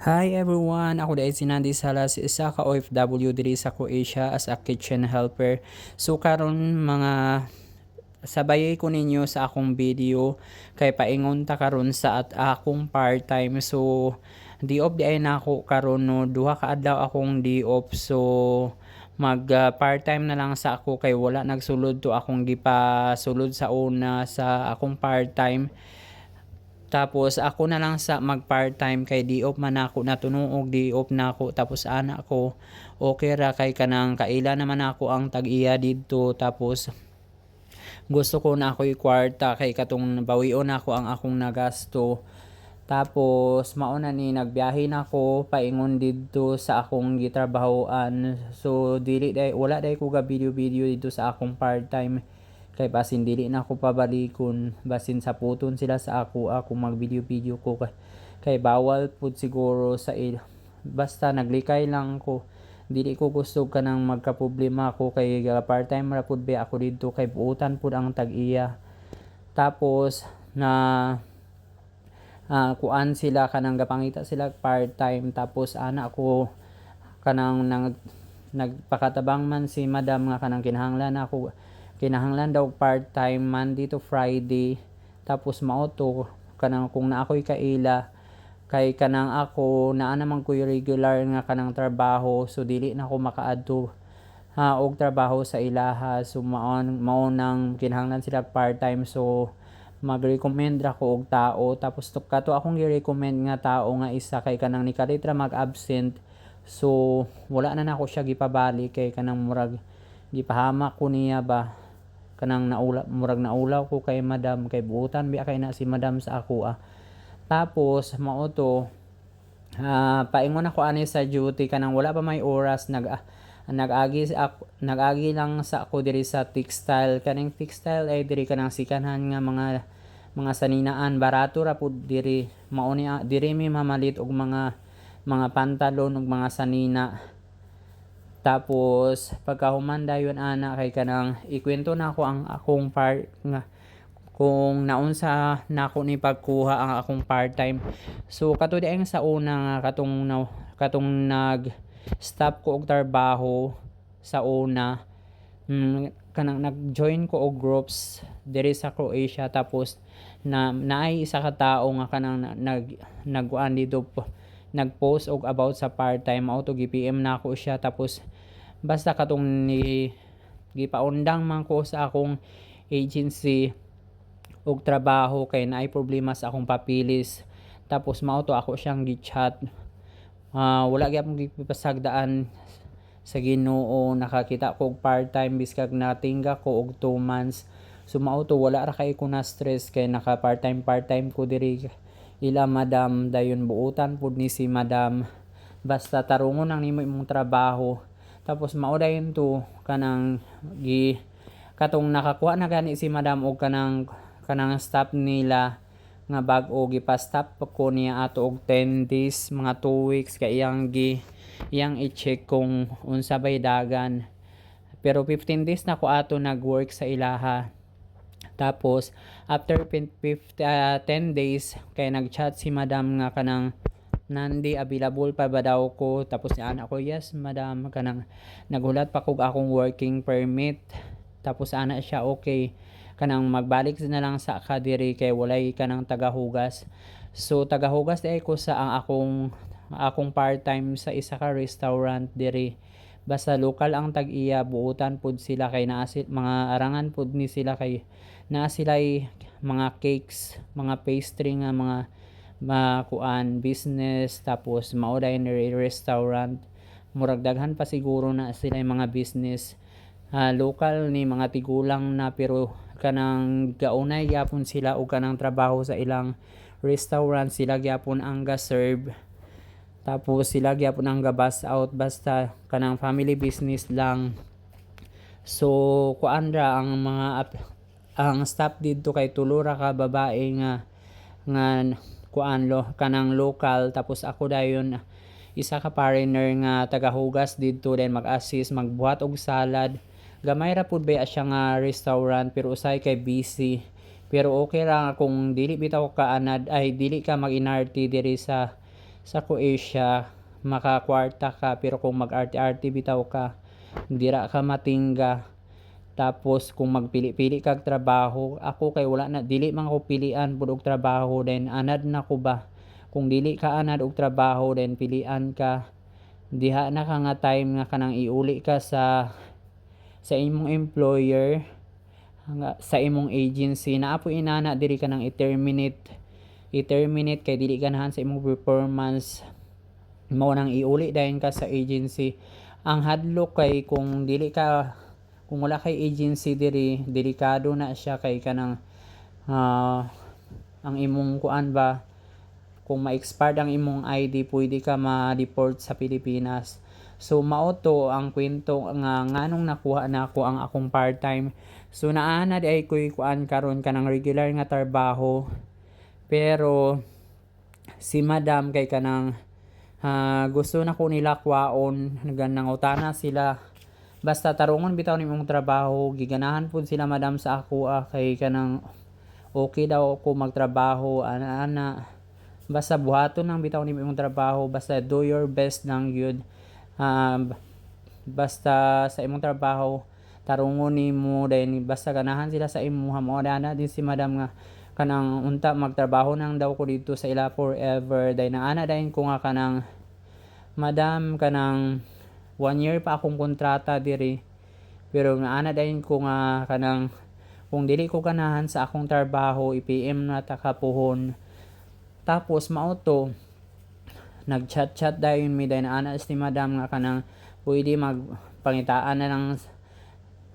Hi everyone! Ako dahil si Nandi Salas, isa ka OFW diri sa Croatia as a kitchen helper. So karon mga sabayay ko ninyo sa akong video kay paingon ta karon sa at akong part-time. So di off di ay nako karon no duha ka adlaw akong di off. So mag uh, part-time na lang sa ako kay wala nagsulod to akong gipasulod sa una sa akong part-time. Tapos ako na lang sa mag part-time kay di off man ako natunuog di off na ako tapos ana ko okay ra kay kanang kaila naman ako ang tag-iya didto tapos gusto ko na ako i-kwarta kay katong bawion ako ang akong nagasto. Tapos mauna ni nagbiyahe na ako paingon didto sa akong gitrabahoan. So dili day wala day ko ga video-video dito sa akong part-time kay basin dili na ako pabalikon. Basin sa puton sila sa ako ako mag video video ko. Kay, kay bawal pud siguro sa il basta naglikay lang ko dili ko gusto ka nang magka problema ako. Kay part time ra pud be ako didto kay buutan pud ang tag-iya. Tapos na uh, kuan sila kanang gapangita sila part time tapos ana ako kanang nag nagpakatabang man si madam nga kanang kinahanglan ako kinahanglan daw part-time Monday to Friday. Tapos mauto kanang kung na ako'y kaila kay kanang ako naa naman ko regular nga kanang trabaho. So dili na ako makaadto ha og trabaho sa ilaha. So maon mao nang kinahanglan sila part-time. So mag-recommend ra ko og tao. Tapos to kato akong gi-recommend nga tao nga isa kay kanang ni kalitra mag-absent. So wala na nako siya gipabali kay kanang murag gipahamak ko niya ba kanang naula murag naulaw ko kay madam kay buutan biya kay na si madam sa ako ah. Tapos mao to uh, paingon ako ani sa duty kanang wala pa may oras nag uh, nag-agi ako nag-agi lang sa ako diri sa textile. Kaning textile ay diri kanang sikanhan nga mga mga saninaan. Barato ra pud diri mao ni diri mi mamalit og mga mga pantalon ug mga sanina tapos pagkahumanda yun ana kay kanang ikwento na ako ang akong part nga kung naunsa na ako ni pagkuha ang akong part-time. So kato di ang sa una nga katong na, katong nag stop ko og trabaho sa una mm, kanang nag-join ko og groups diri sa Croatia tapos na naay isa ka tawo nga kanang nag nagkuan dito nag-post og about sa part-time auto GPM na ako siya. Tapos basta katong ni gipaundang man ko sa akong agency og trabaho kay naay problema sa akong papilis. Tapos mao to ako siyang gi-chat. Uh, wala gyud akong gipasagdaan sa Ginoo. Nakakita ko part-time biskag natingga ko og 2 months. So mao to wala ra kay ko na stress kay naka part-time part-time ko diri ila madam dayon buutan pud ni si madam basta tarungon nang nimo imong trabaho. Tapos mao dayon to kanang gi katong nakakuha na gani si madam og kanang kanang staff nila nga bag-o gipa-stop ko niya ato og 10 days mga 2 weeks kay iyang gi iyang i-check kung unsa bay dagan. Pero 15 days na ko ato nag-work sa ilaha tapos, after 50, uh, 10 days, kay nag-chat si madam nga kanang nandi available pa ba daw ko? Tapos ni ana ko yes madam kanang nagulat pa kog akong working permit. Tapos ana siya okay. Kanang magbalik na lang sa kadiri kay walay kanang tagahugas. So tagahugas ay ko sa ang akong akong part-time sa isa ka restaurant diri basta lokal ang tag-iya buutan pud sila kay naa mga arangan pud ni sila kay na sila mga cakes, mga pastry nga mga makuan business tapos mauday ni restaurant. Murag daghan pa siguro na sila mga business. Uh, local ni mga tigulang na pero kanang gaunay gyapon sila og kanang trabaho sa ilang restaurant sila gyapon ang ga serve tapos sila gyapon ang ga bus out basta kanang family business lang. So kuan ra ang mga ang staff dito kay tulura ka babae nga nga kuan lo kanang local. Tapos ako dayon isa ka foreigner nga tagahugas dito din mag-assist magbuhat og salad. Gamay ra pud ba siya nga restaurant pero usay kay busy. Pero okay ra kung dili bitaw ka anad ay dili ka mag-inarty diri sa sa Croatia makakwarta ka pero kung mag-arte-arte bitaw ka. Dira ka matingga. Tapos kung magpili-pili kag trabaho ako kay wala na dili man ko pilian pud og trabaho then anad na ko ba? Kung dili ka anad og trabaho then pilian ka. Diha na ka nga time nga kanang iuli ka sa sa imong employer sa imong agency. Na apo inana diri ka nang i-terminate i-terminate kay dili ganahan sa imong performance. Mao nang iuli dayon ka sa agency. Ang hadlok kay kung dili ka kung wala kay agency diri delikado na siya kay kanang ah, ang imong kuan ba? Kung ma-expired ang imong ID pwede ka ma-deport sa Pilipinas. So mao to ang kwento nga nganong nakuha nako ang akong part-time. So naana di ay koy kuan karon kanang regular nga trabaho pero si madam kay kanang ah, gusto na ko nila kwaon ganang utana sila. Basta tarungon bitaw ni mong trabaho giganahan pud sila madam sa ako ah, kay kanang okay daw ako magtrabaho ana ana. Basta buhaton lang bitaw ni mong trabaho basta do your best lang yun. Um, basta sa imong trabaho tarungon nimo then basta ganahan sila sa imo mo ana din si madam nga kanang unta magtrabaho nang daw ko dito sa ila forever. Dahil na ana dahin ko nga kanang madam kanang one year pa akong kontrata diri. Pero naana dahin ko nga kanang kung dili ko ganahan sa akong trabaho i-PM na ta kapuhon tapos mao nag-chat-chat dayon mi. Dayon ana si madam nga kanang pwede magpangitaan na lang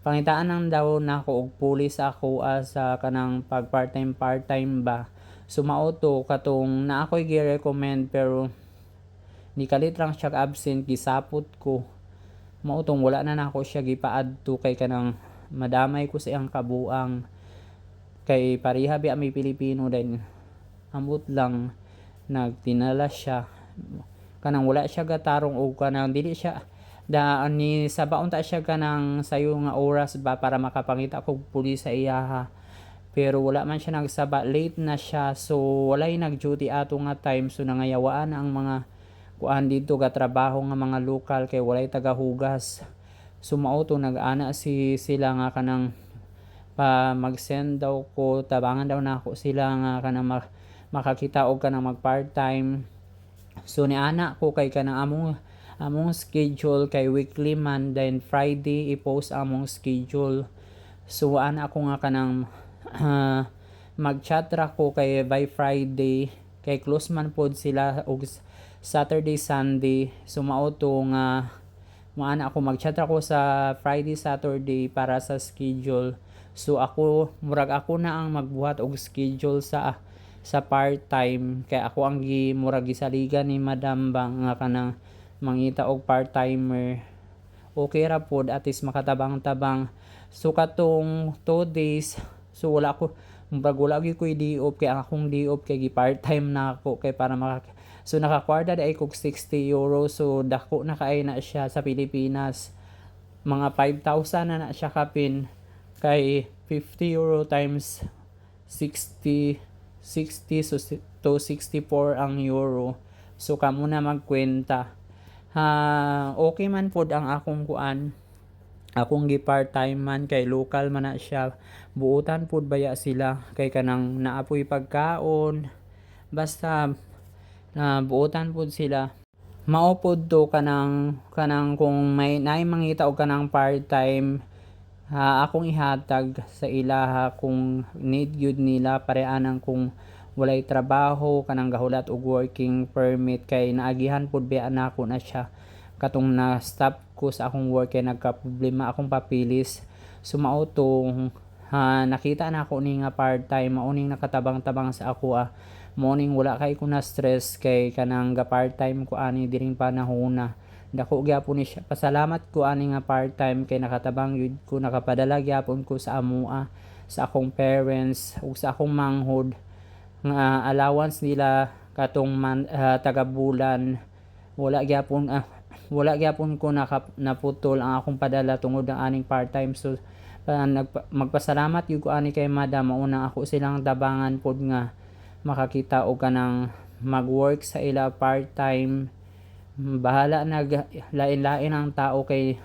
pangitaan nang daw na ako og pulis ako sa kanang pag part-time part-time ba? So mao to katong na ako'y gi-recommend pero ni kalit lang siya absent gisapot ko. Mao tong wala na nako siya gipaadto kay kanang madamay ko sa iyang kabuang. Kay pareha bi may Pilipino din ambot lang nagtinala siya. Kanang wala siya gatarong og kanang dili siya da ni sa baon ta siya kanang sayo nga oras ba para makapangita kog pulis sa iyaha pero wala man siya nagsaba late na siya. So walay nag-duty ato nga time. So nangayawaan ang mga kuan dito ga trabaho nga mga lokal kay walay tagahugas. So mao to nag-ana si sila nga kanang pa mag-send daw ko tabangan daw nako sila nga kanang mak- makakita og kanang mag part-time so ni ana ko kay kanang among among schedule kay weekly man then Friday i-post among schedule. So ana ako nga kanang ah, mag-chat ra ko kay by Friday. Kay close man pod sila og Saturday Sunday. So mao to nga maana ako mag-chat ako sa Friday Saturday para sa schedule. So ako murag ako na ang magbuhat og schedule sa sa part-time. Kay ako ang gi murag gisaligan ni Madam Bang nga kanang mangita og part-timer. Okay ra pod at least makatabang-tabang. So katong 2 days so wala ko murag wala gyud ko'y day off kay akong day off kay gi part-time na ako kay para maka so nakakwarta di ay kog 60 euro. So dako na kaay na siya sa Pilipinas. Mga 5,000 na na siya kapin. Kay 50 euro times 60 60 so to 64 ang euro. So kamo na magkwenta ha okay man pod ang akong kuan. Akong gi part time man kay local man na siya. Buutan pod baya sila kay kanang naapoy pagkaon. Basta na buutan pod sila. Mao pod to kanang kanang kung may naay mangita og kanang part time ha akong ihatag sa ilaha kung need gyud nila pareanang kung walay trabaho kanang gahulat og working permit kay naagihan pud biya nako na siya. Katong na stop ko sa akong work kay nagka-problema akong papilis. To ha nakita na ako ni nga part time mao ning nakatabang-tabang sa ako ah. Morning wala kay ko na stress kay kanang ga part time ko ani diring panahona dako gyapon ni siya. Pasalamat ko ani nga part time kay nakatabang yun ko. Nakapadala gyapon ko sa amua sa akong parents ug sa akong manghod nga allowance nila katong man, ah, taga bulan wala gyapon ah, wala gyapon ko naka, naputol ang akong padala tungod ang aning part-time. So nagpa, magpasalamat gyud ko ani kay madam. Mauna ako silang tabangan pod nga makakita og kanang mag-work sa ila part-time. Bahala nag lain-lain ang tao kay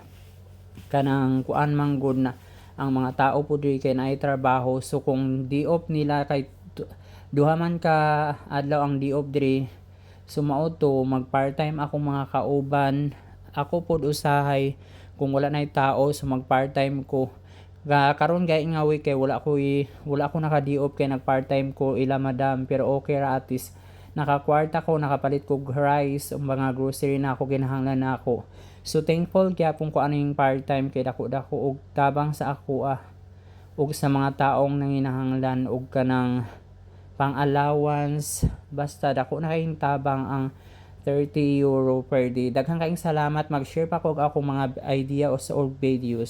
kanang kuan man gud na ang mga tao po diri kay naay trabaho. So kung di off nila kay duha man ka adlaw ang di off diri so mao to mag part-time akong mga kauban. Ako pod usahay kung wala nay tao so mag part-time ko. Ga karon gay nga week kay wala ko wala ko naka di off kay nag part-time ko ila madam. Pero okay ra at least nakakwarta ko nakapalit ko rice o mga grocery na ako ginahanglan na ako. So thankful gyapon ko ano yung part-time kay dako dako og tabang sa ako ah ug sa mga taong nanginahanglan og kanang pang allowance basta dako na kayong tabang ang 30 euro per day. Daghang kayong salamat. Mag-share pa ko og akong mga idea o sa og videos